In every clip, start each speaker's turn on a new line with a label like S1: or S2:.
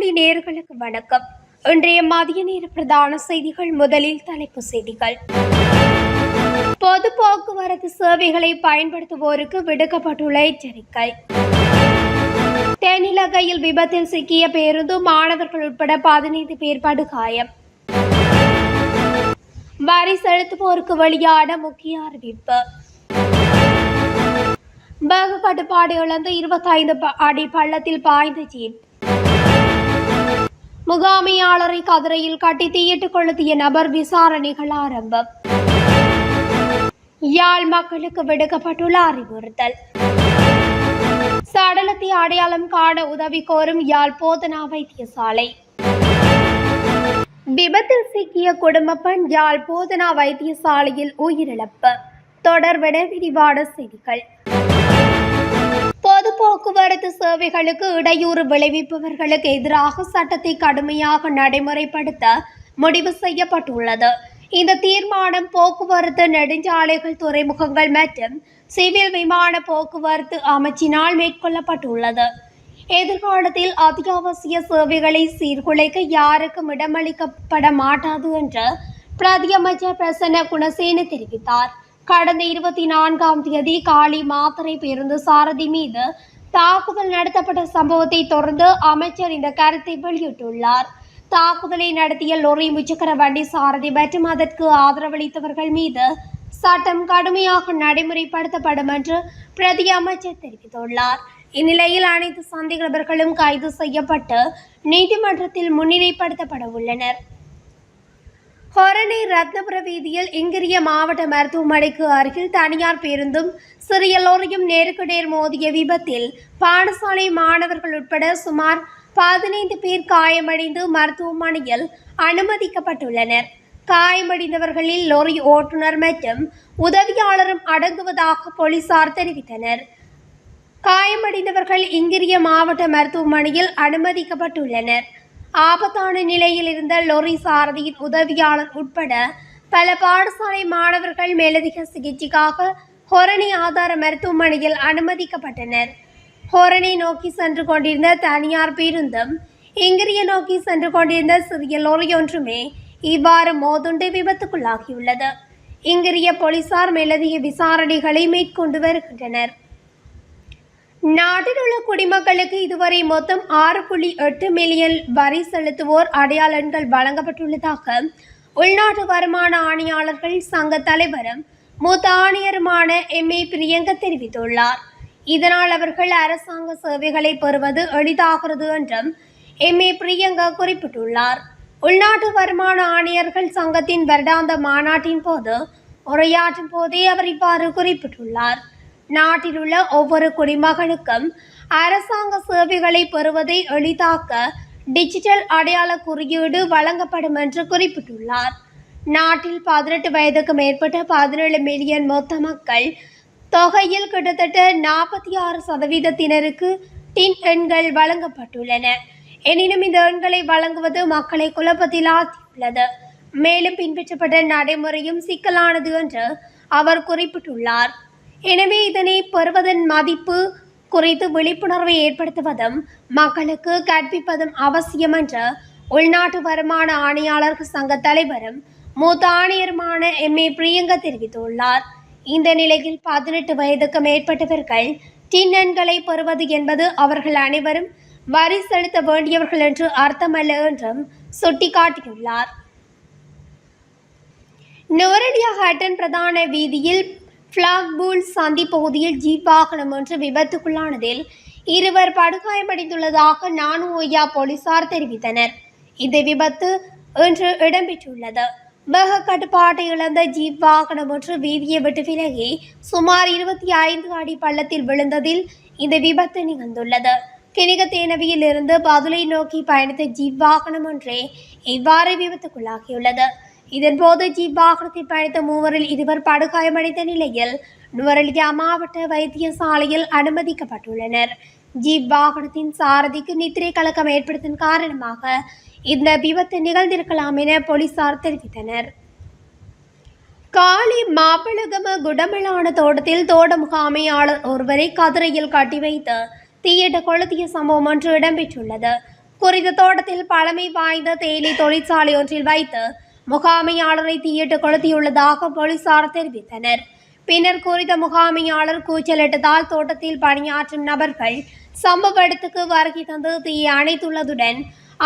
S1: வானொலி நேர்களுக்கு வணக்கம். இன்றைய மதிய நேர பிரதான செய்திகள் முதலில் தலைப்பு செய்திகள். பொது போக்குவரத்து சேவைகளை பயன்படுத்துவோருக்கு விடுக்கப்பட்டுள்ள எச்சரிக்கை. தென்னிலங்கையில் விபத்தில் சிக்கிய பேருந்து மாணவர்கள் உட்பட பதினைந்து பேர் படுகாயம். வரி செலுத்துவோருக்கு வெளியான முக்கிய அறிவிப்பு. வேக இழந்து இருபத்தைந்து அடி பள்ளத்தில் பாய்ந்த ஜீப் முகாமையாளரை கதிரையில் கட்டி தீயிட்டு கொளுத்திய நபர் விசாரணைகள் ஆரம்பம். யாழ் மக்களுக்கு விடுக்கப்பட்டுள்ள அறிவுறுத்தல். சடலத்தை அடையாளம் காண உதவி கோரும் யாழ் போதனா வைத்தியசாலை. விபத்தில் சிக்கிய குடும்ப பெண் யாழ் போதனா வைத்தியசாலையில் உயிரிழப்பு. தொடர்விட விரிவான செய்திகள். பொது போக்குவரத்து சேவைகளுக்கு இடையூறு விளைவிப்பவர்களுக்கு எதிராக சட்டத்தை கடுமையாக நடைமுறைப்படுத்த முடிவு செய்யப்பட்டுள்ளது. இந்த தீர்மானம் போக்குவரத்து நெடுஞ்சாலைகள் துறைமுகங்கள் மற்றும் சிவில் விமான போக்குவரத்து அமைச்சினால் மேற்கொள்ளப்பட்டுள்ளது. எதிர்காலத்தில் அத்தியாவசிய சேவைகளை சீர்குலைக்க யாருக்கும் இடமளிக்கப்பட மாட்டாது என்று பிரதியமைச்சர் பிரசன்ன குணசேன தெரிவித்தார். கடந்த இருபத்தி நான்காம் தேதி காலி மாத்தரை பேருந்து சாரதி மீது தாக்குதல் நடத்தப்பட்ட சம்பவத்தை தொடர்ந்து அமைச்சர் இந்த கருத்தை வெளியிட்டுள்ளார். தாக்குதலை நடத்திய லொரி முச்சக்கர வண்டி சாரதி மற்றும் அதற்கு ஆதரவளித்தவர்கள் மீது சட்டம் கடுமையாக நடைமுறைப்படுத்தப்படும் என்று பிரதி அமைச்சர் தெரிவித்துள்ளார். இந்நிலையில் அனைத்து சந்தேக நபர்களும் கைது செய்யப்பட்டு நீதிமன்றத்தில் முன்னிலைப்படுத்தப்பட உள்ளனர். ஹொரணை ரத்னபுர வீதியில் இங்கிரிய மாவட்ட மருத்துவமனைக்கு அருகில் தனியார் பேருந்தும் சிறிய லோரியும் நேருக்கு நேர் மோதிய விபத்தில் பாடசாலை மாணவர்கள் உட்பட சுமார் பதினைந்து பேர் காயமடைந்து மருத்துவமனையில் அனுமதிக்கப்பட்டுள்ளனர். காயமடைந்தவர்களில் லோரி ஓட்டுநர் மற்றும் உதவியாளரும் அடங்குவதாக போலீசார் தெரிவித்தனர். காயமடைந்தவர்கள் இங்கிரிய மாவட்ட மருத்துவமனையில் அனுமதிக்கப்பட்டுள்ளனர். ஆபத்தான நிலையில் இருந்த லொரி சாரதியின் உதவியாளர் உட்பட பல பாடசாலை மாணவர்கள் மேலதிக சிகிச்சைக்காக ஹொரணி ஆதார மருத்துவமனையில் அனுமதிக்கப்பட்டனர். ஹொரணை நோக்கி சென்று கொண்டிருந்த தனியார் பேருந்தும் இங்கிரிய நோக்கி சென்று கொண்டிருந்த சிறிய லொரி ஒன்றுமே இவ்வாறு மோதுண்டு விபத்துக்குள்ளாகியுள்ளது. இங்கிரிய போலீசார் மேலதிக விசாரணைகளை மேற்கொண்டு வருகின்றனர். நாட்டில் உள்ள குடிமக்களுக்கு இதுவரை மொத்தம் ஆறு புள்ளி எட்டு மில்லியன் வரி செலுத்துவோர் அடையாளங்கள் வழங்கப்பட்டுள்ளதாக உள்நாட்டு வருமான ஆணையாளர்கள் சங்க தலைவரும் மூத்த ஆணையருமான எம் ஏ பிரியங்க தெரிவித்துள்ளார். இதனால் அவர்கள் அரசாங்க சேவைகளை பெறுவது எளிதாகிறது என்றும் எம் ஏ பிரியங்கா குறிப்பிட்டுள்ளார். உள்நாட்டு வருமான ஆணையர்கள் சங்கத்தின் வருடாந்த மாநாட்டின் போது உரையாற்றும் போதே அவர் இவ்வாறு குறிப்பிட்டுள்ளார். நாட்டில் உள்ள ஒவ்வொரு குடிமகனுக்கும் அரசாங்க சேவைகளை பெறுவதை எளிதாக்க டிஜிட்டல் அடையாள குறியீடு வழங்கப்படும் என்று குறிப்பிட்டுள்ளார். நாட்டில் பதினெட்டு வயதுக்கு மேற்பட்ட பதினேழு மில்லியன் மொத்த மக்கள் தொகையில் கிட்டத்தட்ட நாற்பத்தி ஆறு சதவீதத்தினருக்கு டின் எண்கள் வழங்கப்பட்டுள்ளன. எனினும் இந்த எண்களை வழங்குவது மக்களை குழப்பத்தில் ஆழ்த்தியுள்ளது மேலும் பின்பற்றப்பட்ட நடைமுறையும் சிக்கலானது என்று அவர் குறிப்பிட்டுள்ளார். எனவே இதனை பெறுவதன் மதிப்பு குறித்து விழிப்புணர்வை ஏற்படுத்துவதும் மக்களுக்கு கற்பிப்பதும் அவசியம் என்று உள்நாட்டு வருமான ஆணையாளர்கள் சங்க தலைவரும் மூத்த ஆணையருமான எம். ஏ. பிரியங்கா தெரிவித்துள்ளார். இந்த நிலையில் பதினெட்டு வயதுக்கு மேற்பட்டவர்கள் டின்னன்களை பெறுவது என்பது அவர்கள் அனைவரும் வரி செலுத்த வேண்டியவர்கள் என்று அர்த்தமல்ல என்றும் சுட்டிக்காட்டியுள்ளார். நுவரடியா ஹட்டன் பிரதான வீதியில் பிளாக்பூல் சந்தி பகுதியில் ஜீப் வாகனம் ஒன்று விபத்துக்குள்ளானதில் இருவர் படுகாயமடைந்துள்ளதாக நானு போலீசார் தெரிவித்தனர். இந்த விபத்து இன்று இடம்பெற்றுள்ளது. வேக கட்டுப்பாட்டை இழந்த ஜீப் வாகனம் ஒன்று வீதியை விட்டு விலகி சுமார் இருபத்தி ஐந்து அடி பள்ளத்தில் விழுந்ததில் இந்த விபத்து நிகழ்ந்துள்ளது. கிணிகத்தேனவியில் இருந்து பதுளை நோக்கி பயணித்த ஜீப் வாகனம் ஒன்றே இவ்வாறு விபத்துக்குள்ளாகியுள்ளது. இதன்போது ஜீப் வாகனத்தில் மூவரில் இருவர் படுகாயமடைந்த நிலையில் நுவரெலியா மாவட்ட வைத்தியசாலையில் அனுமதிக்கப்பட்டுள்ளனர். ஜீப் வாகனத்தின் சாரதிக்கு நித்திரை கலக்கம் ஏற்படுத்தின் காரணமாக இந்த விபத்து நிகழ்ந்திருக்கலாம் என போலீசார் தெரிவித்தனர். காலி மாப்பிளகம குடமலான தோட்டத்தில் தோட்ட முகாமையாளர் ஒருவரை கதிரையில் கட்டி வைத்து தீயிட்ட கொளுத்திய சம்பவம் ஒன்று இடம்பெற்றுள்ளது. குறித்த தோட்டத்தில் பழமை வாய்ந்த தேயிலை தொழிற்சாலை ஒன்றில் வைத்து முகாமையாளரை தீயிட்டு கொளுத்தியுள்ளதாக போலீசார் தெரிவித்தனர். பின்னர் குறித்த முகாமையாளர் கூச்சலிட்டதால் தோட்டத்தில் பணியாற்றும் நபர்கள் சம்பவ இடத்துக்கு வருகை தந்து தீயை அணைத்துள்ளதுடன்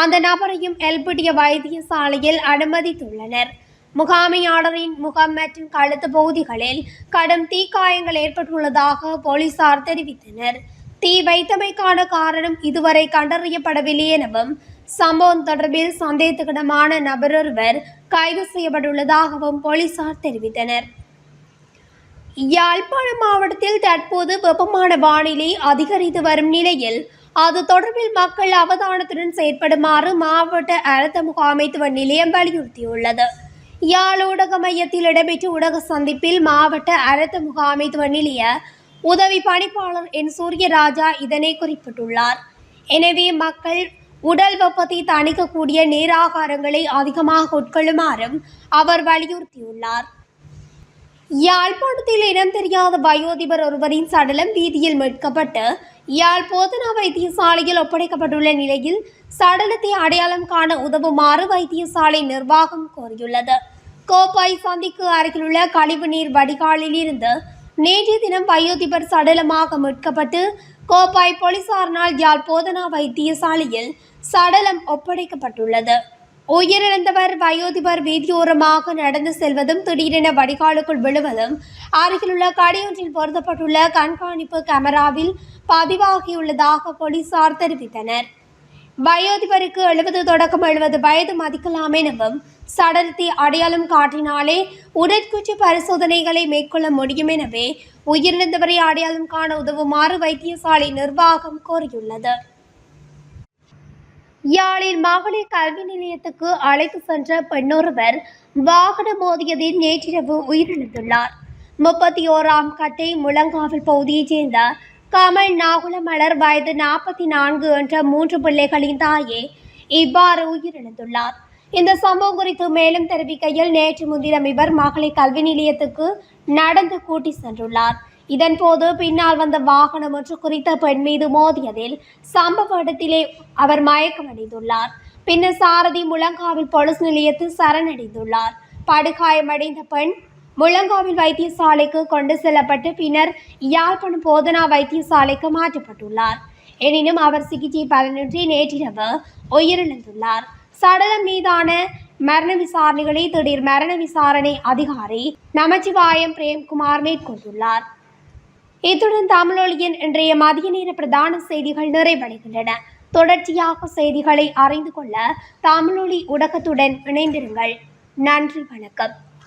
S1: அந்த நபரையும் எல்பிட்டிய வைத்தியசாலையில் அனுமதித்துள்ளனர். முகாமையாளரின் முகம் மற்றும் கழுத்து பகுதிகளில் கடும் தீக்காயங்கள் ஏற்பட்டுள்ளதாக போலீசார் தெரிவித்தனர். தீ வைத்தமைக்கான காரணம் இதுவரை கண்டறியப்படவில்லை எனவும் சம்பவம் தொடர்பில் சந்தேகத்துக்கிடமான நபர் ஒருவர் கைது செய்யப்பட்டுள்ளதாகவும் போலீசார் தெரிவித்தனர். யாழ்ப்பாணம் மாவட்டத்தில் தற்போது வெப்பமான வானிலை அதிகரித்து வரும் நிலையில் அது தொடர்பில் மக்கள் அவதானத்துடன் செயற்படுமாறு மாவட்ட அழுத்த முகாமைத்துவ நிலையம் வலியுறுத்தியுள்ளது. யாழ் ஊடக மையத்தில் இடம்பெற்ற ஊடக சந்திப்பில் மாவட்ட அழுத்த முகாமைத்துவ நிலைய உதவி பணிப்பாளர் என் சூரியராஜா இதனை குறிப்பிட்டுள்ளார். எனவே மக்கள் உடல் வெப்பத்தை தணிக்கக்கூடிய நீராகாரங்களை அதிகமாக உட்கொள்ளுமாறும் அவர் வலியுறுத்தியுள்ளார். யாழ்ப்பாணத்தில் இனம் தெரியாத வயோதிபர் ஒருவரின் சடலம் வீதியில் மீட்கப்பட்டு யாழ் போதனா வைத்தியசாலையில் ஒப்படைக்கப்பட்டுள்ள நிலையில் சடலத்தை அடையாளம் காண உதவுமாறு வைத்தியசாலை நிர்வாகம் கோரியுள்ளது. கோப்பாய் சந்திக்கு அருகிலுள்ள கழிவுநீர் வடிகாலில் இருந்து நேற்றைய தினம் வயோதிபர் சடலமாக மீட்கப்பட்டு கோப்பாய் போலீசாரினால் யாழ் போதனா வைத்தியசாலையில் சடலம் ஒப்படைக்கப்பட்டுள்ளது. உயிரிழந்தவர் வயோதிபர் வீதியோரமாக நடந்து செல்வதும் திடீரென வடிகாலுக்குள் விழுவதும் அருகிலுள்ள கடையொன்றில் பொருத்தப்பட்டுள்ள கண்காணிப்பு கேமராவில் பதிவாகியுள்ளதாக போலீசார் தெரிவித்தனர். வயோதிபருக்கு எழுபது தொடக்கம் எழுபது வயது மதிக்கலாம் எனவும் சடலத்தை அடையாளம் காட்டினாலே உடற்கூற்று பரிசோதனைகளை மேற்கொள்ள முடியும் எனவே உயிரிழந்தவரை அடையாளம் காண உதவுமாறு வைத்தியசாலை நிர்வாகம் கோரியுள்ளது. யாழில் மகளிர் கல்வி நிலையத்துக்கு அழைத்து சென்ற பெண்ணொருவர் வாகனம் மோதியதில் நேற்றிரவு உயிரிழந்துள்ளார். முப்பத்தி ஓராம் கட்டை முழங்காவல் பகுதியைச் சேர்ந்த கமல் நாகுலமலர் வயது நாற்பத்தி நான்கு என்ற மூன்று பிள்ளைகளின் தாயே இவ்வாறு உயிரிழந்துள்ளார். இந்த சம்பவம் குறித்து மேலும் தெரிவிக்கையில் நேற்று முன்தினம் இவர் மகளிர் கல்வி நிலையத்துக்கு நடந்து கூட்டி சென்றுள்ளார். இதன்போது பின்னால் வந்த வாகனம் ஒன்று குறித்த பெண் மீது மோதியதில் சம்பவ இடத்திலே அவர் மயக்கமடைந்துள்ளார். பின்னர் சாரதி முழங்காவில் போலீஸ் நிலையத்தில் சரணடைந்துள்ளார். படுகாயமடைந்த பெண் முழங்காவில் வைத்தியசாலைக்கு கொண்டு செல்லப்பட்டு பின்னர் யாழ்ப்பாணம் போதனா வைத்தியசாலைக்கு மாற்றப்பட்டுள்ளார். எனினும் அவர் சிகிச்சை பலனின்றி நேற்றிரவு உயிரிழந்துள்ளார். சடலம் மீதான மரண விசாரணைகளை திடீர் மரண விசாரணை அதிகாரி நமச்சிவாயம் பிரேம்குமார் மேற்கொண்டுள்ளார். இத்துடன் தமிழொலியின் இன்றைய மதிய நேர பிரதான செய்திகள் நிறைவடைகின்றன. தொடர்ச்சியாக செய்திகளை அறிந்து கொள்ள தமிழொலி ஊடகத்துடன் இணைந்திருங்கள். நன்றி வணக்கம்.